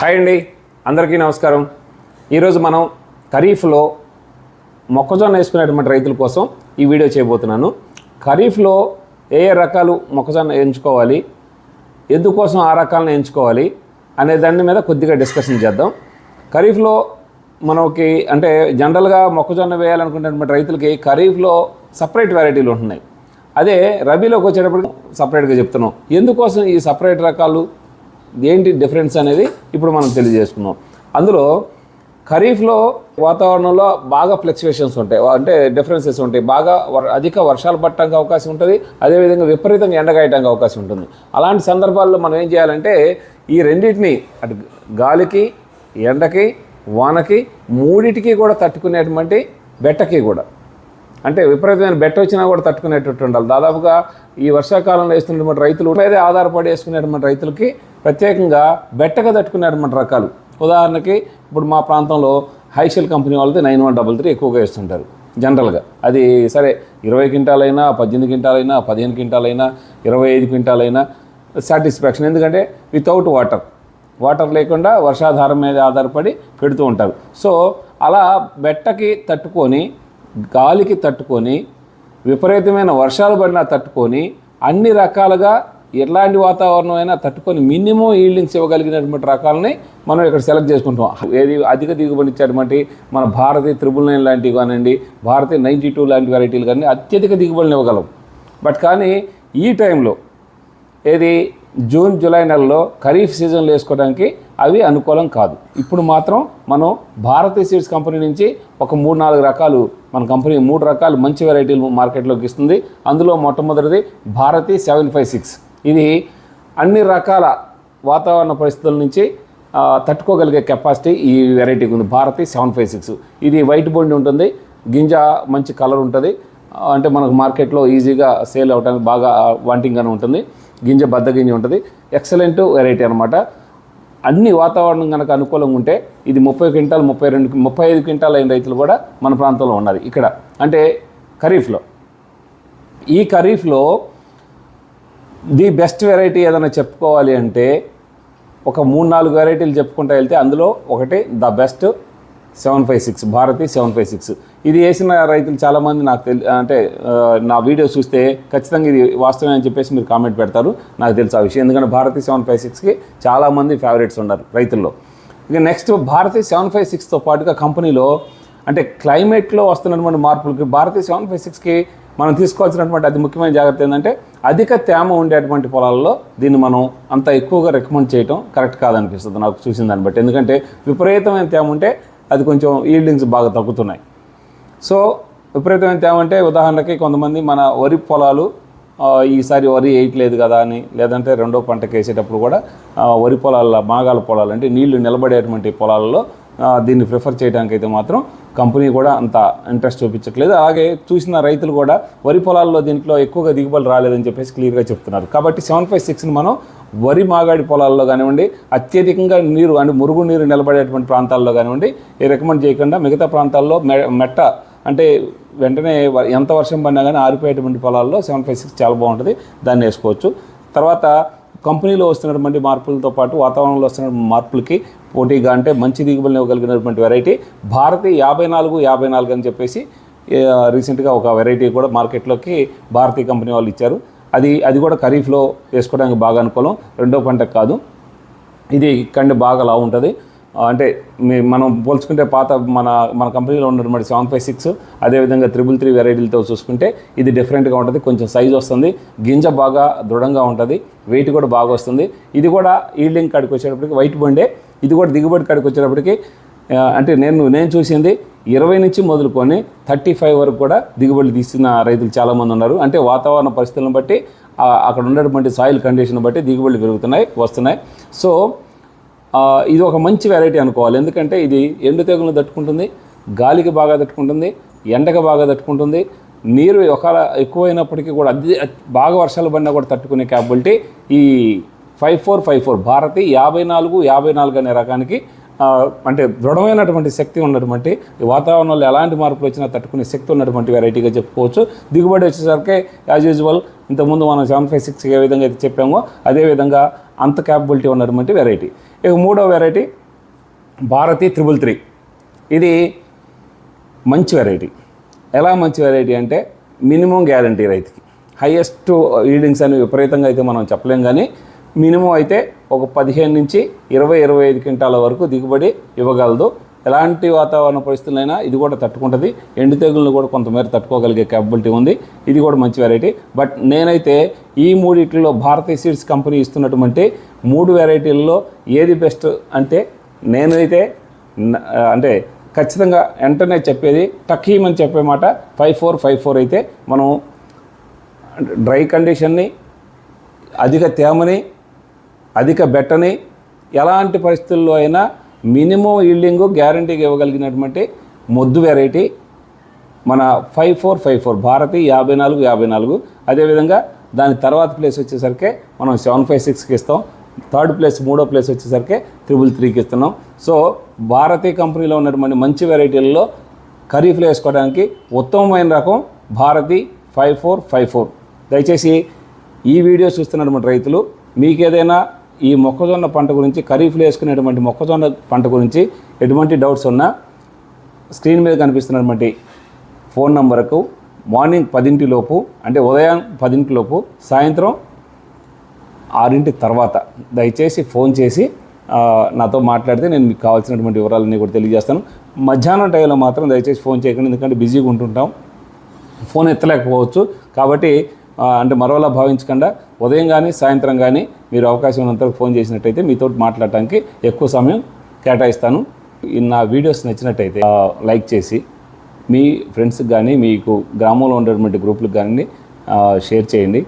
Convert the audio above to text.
Hi అండి. అందరికీ నమస్కారం. ఈరోజు మనం ఖరీఫ్లో మొక్కజొన్న వేసుకునేటువంటి రైతుల కోసం ఈ వీడియో చేయబోతున్నాను. ఖరీఫ్లో ఏ ఏ రకాలు మొక్కజొన్న ఎంచుకోవాలి? ఎందుకోసం ఆ రకాలను ఎంచుకోవాలి? అనే దాని మీద కొద్దిగా డిస్కషన్ చేద్దాం. ఖరీఫ్లో మనకి అంటే జనరల్గా మొక్కజొన్న వేయాలనుకునేటువంటి రైతులకి ఖరీఫ్లో సపరేట్ వెరైటీలు ఉంటున్నాయి. అదే రబీలోకి వచ్చేటప్పుడు సపరేట్గా చెప్తున్నాం. ఎందుకోసం ఈ సపరేట్ రకాలు ఏంటి డిఫరెన్స్ అనేది ఇప్పుడు మనం తెలియజేసుకున్నాం. అందులో ఖరీఫ్లో వాతావరణంలో బాగా ఫ్లక్చువేషన్స్ ఉంటాయి. అంటే డిఫరెన్సెస్ ఉంటాయి. బాగా వర్- అధిక వర్షాలు పట్టడానికి అవకాశం ఉంటుంది. అదేవిధంగా విపరీతంగా ఎండగాయటానికి అవకాశం ఉంటుంది. అలాంటి సందర్భాల్లో మనం ఏం చేయాలంటే ఈ రెండింటిని అటు గాలికి ఎండకి వానకి మూడిటికి కూడా తట్టుకునేటువంటి బెట్టకి కూడా. అంటే విపరీతమైన బెట్ట వచ్చినా కూడా తట్టుకునేటట్టు ఉండాలి. దాదాపుగా ఈ వర్షాకాలంలో వేస్తున్నటువంటి రైతులు మీద ఆధారపడి వేసుకునేటువంటి రైతులకి ప్రత్యేకంగా బెట్టగా తట్టుకునేటువంటి రకాలు. ఉదాహరణకి ఇప్పుడు మా ప్రాంతంలో హైషెల్ కంపెనీ వాళ్ళది నైన్ వన్ డబల్ త్రీ ఎక్కువగా వేస్తుంటారు జనరల్గా. అది సరే ఇరవై క్వింటాలైనా పద్దెనిమిది క్వింటాలైనా పదిహేను క్వింటాలైనా ఇరవై ఐదు క్వింటాలైనా సాటిస్ఫాక్షన్. ఎందుకంటే వితౌట్ వాటర్ వాటర్ లేకుండా వర్షాధారం మీద ఆధారపడి పెడుతూ ఉంటారు. సో అలా బెట్టకి తట్టుకొని గాలికి తట్టుకొని విపరీతమైన వర్షాలు పడినా తట్టుకొని అన్ని రకాలుగా ఎలాంటి వాతావరణం అయినా తట్టుకొని మినిమం ఈల్డింగ్స్ ఇవ్వగలిగినటువంటి రకాలని మనం ఇక్కడ సెలెక్ట్ చేసుకుంటాం ఏది అధిక దిగుబడి ఇచ్చేటువంటి మన భారతి త్రిబుల్ నైన్ లాంటివి కానివ్వండి భారతీయ నైంటీ టూ లాంటి వెరైటీలు కానీ అత్యధిక దిగుబడిని ఇవ్వగలం. బట్ కానీ ఈ టైంలో ఏది జూన్ జూలై నెలలో ఖరీఫ్ సీజన్లో వేసుకోవడానికి అవి అనుకూలం కాదు. ఇప్పుడు మాత్రం మనం భారతీయ సీడ్స్ కంపెనీ నుంచి ఒక మూడు నాలుగు రకాలు మన కంపెనీ మూడు రకాలు మంచి వెరైటీలు మార్కెట్లోకి ఇస్తుంది. అందులో మొట్టమొదటిది భారతి సెవెన్ ఫైవ్ సిక్స్. ఇది అన్ని రకాల వాతావరణ పరిస్థితుల నుంచి తట్టుకోగలిగే కెపాసిటీ ఈ వెరైటీకి ఉంది భారతి సెవెన్ ఫైవ్ సిక్స్. ఇది వైట్ బోండి ఉంటుంది. గింజ మంచి కలర్ ఉంటుంది. అంటే మనకు మార్కెట్లో ఈజీగా సేల్ అవడానికి బాగా వాంటింగ్గానే ఉంటుంది. గింజ బద్ద గింజ ఉంటుంది. ఎక్సలెంట్ వెరైటీ అనమాట అన్ని వాతావరణం కనుక అనుకూలంగా ఉంటే ఇది ముప్పై క్వింటాల్ ముప్పై రెండు ముప్పై ఐదు క్వింటాల్ అయిన రైతులు కూడా మన ప్రాంతంలో ఉన్నారు. ఇక్కడ అంటే ఖరీఫ్లో. ఈ ఖరీఫ్లో ది బెస్ట్ వెరైటీ ఏదైనా చెప్పుకోవాలి అంటే ఒక మూడు నాలుగు వెరైటీలు చెప్పుకుంటూ వెళ్తే అందులో ఒకటి the best seven five six Bharati seven five six. ఇది వేసిన రైతులు చాలామంది నాకు తెలి అంటే నా వీడియో చూస్తే ఖచ్చితంగా ఇది వాస్తవమే అని చెప్పేసి మీరు కామెంట్ పెడతారు. నాకు తెలుసు ఆ విషయం. ఎందుకంటే భారతి సెవెన్ ఫైవ్ సిక్స్కి చాలామంది ఫేవరెట్స్ ఉన్నారు రైతుల్లో. ఇక నెక్స్ట్ భారతి సెవెన్ ఫైవ్ సిక్స్తో పాటుగా కంపెనీలో అంటే క్లైమేట్లో వస్తున్నటువంటి మార్పులకి భారతి సెవెన్ ఫైవ్ సిక్స్కి మనం తీసుకోవాల్సినటువంటి అతి ముఖ్యమైన జాగ్రత్త ఏంటంటే అధిక తేమ ఉండేటువంటి పొలాల్లో దీన్ని మనం అంత ఎక్కువగా రికమెండ్ చేయటం కరెక్ట్ కాదనిపిస్తుంది నాకు చూసిన దాన్ని బట్టి. ఎందుకంటే విపరీతమైన తేమ ఉంటే అది కొంచెం ఈల్డింగ్స్ బాగా తగ్గుతున్నాయి. సో విపరీతమైన తేమ అంటే ఉదాహరణకి కొంతమంది మన వరి పొలాలు ఈసారి వరి వేయట్లేదు కదా అని లేదంటే రెండో పంటకు వేసేటప్పుడు కూడా వరి పొలాల మాగాల పొలాలు అంటే నీళ్ళు నిలబడేటువంటి పొలాలలో దీన్ని ప్రిఫర్ చేయడానికి అయితే మాత్రం కంపెనీ కూడా అంత ఇంట్రెస్ట్ చూపించట్లేదు. అలాగే చూసిన రైతులు కూడా వరి పొలాల్లో దీంట్లో ఎక్కువగా దిగుబడి రాలేదని చెప్పేసి క్లియర్గా చెప్తున్నారు. కాబట్టి సెవెన్ ఫైవ్ సిక్స్ని మనం వరి మాగాడి పొలాల్లో కానివ్వండి అత్యధికంగా నీరు అంటే మురుగు నీరు నిలబడేటువంటి ప్రాంతాల్లో కానివ్వండి ఏ రికమెండ్ చేయకుండా మిగతా ప్రాంతాల్లో మె- మెట్ట అంటే వెంటనే ఎంత వర్షం పడినా కానీ ఆరిపోయేటువంటి పొలాల్లో సెవెన్ ఫైవ్ సిక్స్ చాలా బాగుంటుంది. దాన్ని వేసుకోవచ్చు. తర్వాత కంపెనీలో వస్తున్నటువంటి మార్పులతో పాటు వాతావరణంలో వస్తున్న మార్పులకి పోటీగా అంటే మంచి దిగుబడిని ఇవ్వగలిగినటువంటి వెరైటీ భారతి యాభై నాలుగు యాభై నాలుగు అని చెప్పేసి రీసెంట్గా ఒక వెరైటీ కూడా మార్కెట్లోకి భారతీయ కంపెనీ వాళ్ళు ఇచ్చారు. అది అది కూడా ఖరీఫ్లో వేసుకోవడానికి బాగా అనుకూలం. రెండో పంటకు కాదు. ఇది కండి బాగా లావు ఉంటుంది అంటే మీ- మనం పోల్చుకుంటే పాత మన మన కంపెనీలో ఉన్నటువంటి సెవెన్ ఫైవ్ సిక్స్ అదేవిధంగా త్రిబుల్ త్రీ వెరైటీలతో చూసుకుంటే ఇది డిఫరెంట్గా ఉంటుంది కొంచెం సైజ్ వస్తుంది గింజ బాగా దృఢంగా ఉంటుంది వెయిట్ కూడా బాగా వస్తుంది. ఇది కూడా ఈల్డింగ్ కాడికి వచ్చేటప్పటికి వైట్ బండే ఇది కూడా దిగుబడి కాడికి వచ్చేటప్పటికి అంటే నేను నేను చూసింది ఇరవై నుంచి మొదలుకొని థర్టీ ఫైవ్ వరకు కూడా దిగుబడి తీసిన రైతులు చాలామంది ఉన్నారు. అంటే వాతావరణ పరిస్థితులను బట్టి అక్కడ ఉన్నటువంటి సాయిల్ కండిషన్ బట్టి దిగుబడులు పెరుగుతున్నాయి వస్తున్నాయి. సో ఇది ఒక మంచి వెరైటీ అనుకోవాలి. ఎందుకంటే ఇది ఎండు తెగులను తట్టుకుంటుంది గాలికి బాగా తట్టుకుంటుంది ఎండకు బాగా తట్టుకుంటుంది. నీరు ఒకవేళ ఎక్కువైనప్పటికీ కూడా అది బాగా వర్షాలు పడినా కూడా తట్టుకునే క్యాపబిలిటీ ఈ five four five four Bharati యాభై నాలుగు యాభై నాలుగు అనే రకానికి అంటే దృఢమైనటువంటి శక్తి ఉన్నటువంటి ఈ వాతావరణంలో ఎలాంటి మార్పులు వచ్చినా తట్టుకునే శక్తి ఉన్నటువంటి వెరైటీగా చెప్పుకోవచ్చు. దిగుబడి వచ్చేసరికి యాజ్ యూజువల్ ఇంతకుముందు మనం సెవెన్ ఫైవ్ సిక్స్ ఏ విధంగా అయితే చెప్పామో అదే విధంగా అంత క్యాపబిలిటీ ఉన్నటువంటి వెరైటీ ఇక మూడో వెరైటీ భారతి త్రిబుల్ త్రీ ఇది మంచి వెరైటీ ఎలా మంచి వెరైటీ అంటే మినిమం గ్యారంటీ రైతుకి. హైయెస్ట్ ఈల్డింగ్స్ అని విపరీతంగా అయితే మనం చెప్పలేం కానీ మినిమం అయితే ఒక పదిహేను నుంచి ఇరవై ఇరవై ఐదు క్వింటాల వరకు దిగుబడి ఇవ్వగలదు. ఎలాంటి వాతావరణ పరిస్థితులైనా ఇది కూడా తట్టుకుంటుంది. ఎండు తెగులను కూడా కొంతమేర తట్టుకోగలిగే క్యాపబిలిటీ ఉంది. ఇది కూడా మంచి వెరైటీ బట్ నేనైతే ఈ మూడిట్లో భారతీయ సీడ్స్ కంపెనీ ఇస్తున్నటువంటి మూడు వెరైటీల్లో ఏది బెస్ట్ అంటే నేనైతే అంటే ఖచ్చితంగా వెంటనే చెప్పేది టకీమని చెప్పే మాట. ఫైవ్ ఫోర్ ఫైవ్ ఫోర్ అయితే మనం డ్రై కండిషన్ని అధిక తేమని అధిక బెట్టని ఎలాంటి పరిస్థితుల్లో అయినా మినిమం ఈల్డింగ్ గ్యారంటీగా ఇవ్వగలిగినటువంటి మొద్దు వెరైటీ మన five four five four Bharati యాభై నాలుగు యాభై నాలుగు. అదేవిధంగా దాని తర్వాత ప్లేస్ వచ్చేసరికి మనం సెవెన్ ఫైవ్ సిక్స్కి ఇస్తాం. థర్డ్ ప్లేస్ మూడో ప్లేస్ వచ్చేసరికి త్రిబుల్ త్రీకి ఇస్తున్నాం. సో భారతీయ కంపెనీలో ఉన్నటువంటి మంచి వెరైటీలలో ఖరీఫ్లో వేసుకోవడానికి ఉత్తమమైన రకం Bharati five four five four దయచేసి ఈ వీడియో చూస్తున్నటువంటి రైతులు మీకు ఏదైనా ఈ మొక్కజొన్న పంట గురించి ఖరీఫ్లో వేసుకునేటువంటి మొక్కజొన్న పంట గురించి ఎటువంటి డౌట్స్ ఉన్నా స్క్రీన్ మీద కనిపిస్తున్నటువంటి ఫోన్ నంబర్కు మార్నింగ్ పదింటి లోపు అంటే ఉదయం పదింటి లోపు సాయంత్రం ఆరింటి తర్వాత దయచేసి ఫోన్ చేసి నాతో మాట్లాడితే నేను మీకు కావాల్సినటువంటి వివరాలన్నీ కూడా తెలియజేస్తాను. మధ్యాహ్నం టైంలో మాత్రం దయచేసి ఫోన్ చేయకండి ఎందుకంటే బిజీగా ఉంటుంటాం. ఫోన్ ఎత్తలేకపోవచ్చు. కాబట్టి అంటే మరోలా భావించకుండా ఉదయం కానీ సాయంత్రం కానీ మీరు అవకాశం ఉన్నంతవరకు ఫోన్ చేసినట్టయితే మీతో మాట్లాడటానికి ఎక్కువ సమయం కేటాయిస్తాను. నా వీడియోస్ నచ్చినట్టయితే లైక్ చేసి మీ ఫ్రెండ్స్కి కానీ మీకు గ్రామంలో ఉండేటువంటి గ్రూపులకు కానీ షేర్ చేయండి.